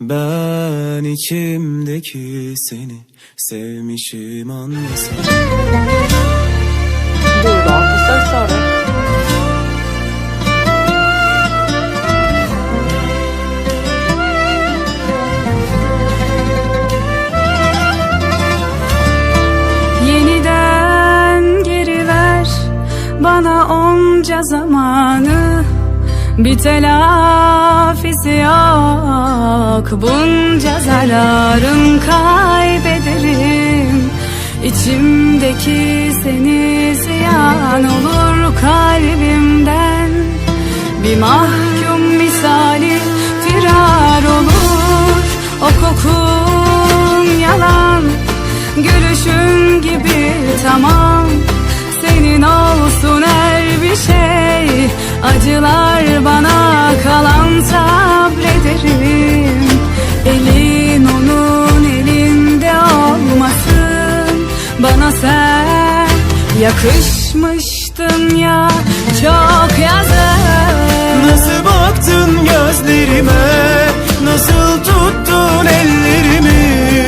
Ben içimdeki seni sevmişim sonra. Yeniden geri ver bana onca zamanı Bir telafisi yok. Bunca zararım kaybederim. İçimdeki seni ziyan olur kalbimden. Bir mahkum Bana sen yakışmıştın ya Çok yazık. Nasıl baktın gözlerime? Nasıl tuttun ellerimi?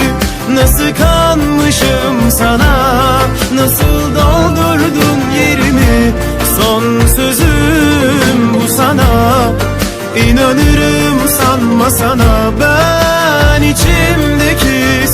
Nasıl kanmışım sana? Nasıl doldurdun yerimi? Son sözüm bu sana. İnanırım sanma sana Ben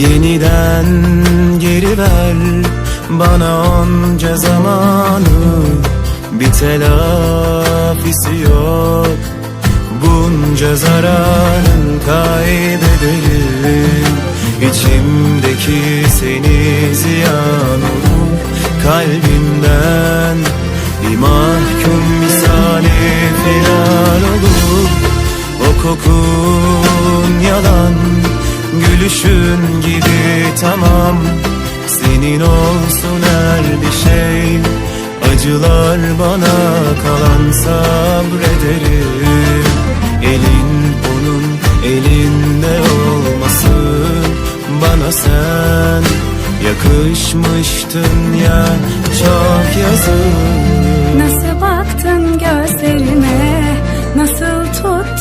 Yeniden geri ver bana onca zamanı. Bir telafisi yok. Bunca zararın kaybederim İçimdeki seni ziyan olur. Kalbimden bir mahkum misali firar olur. O kokun yalan Gülüşün gibi tamam Senin olsun her bir şey. Acılar bana kalan sabrederim. Elin onun elinde olmasın Bana sen yakışmıştın ya Çok yazık. Nasıl baktın gözlerime Nasıl tuttun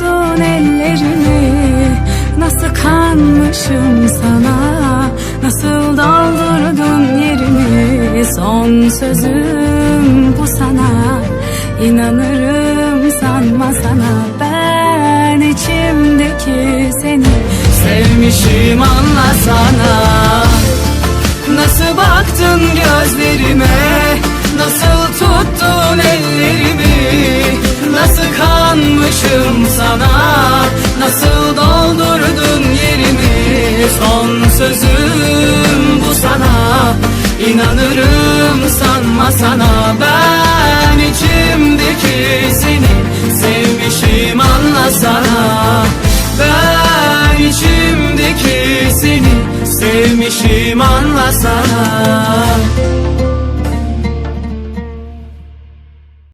Nasıl kanmışım sana. Nasıl doldurdun yerimi? Son sözüm bu sana. İnanırım sanma sana. Ben içimdeki seni Sevmişim anlasana. Nasıl baktın gözlerime Sevmişim anlasana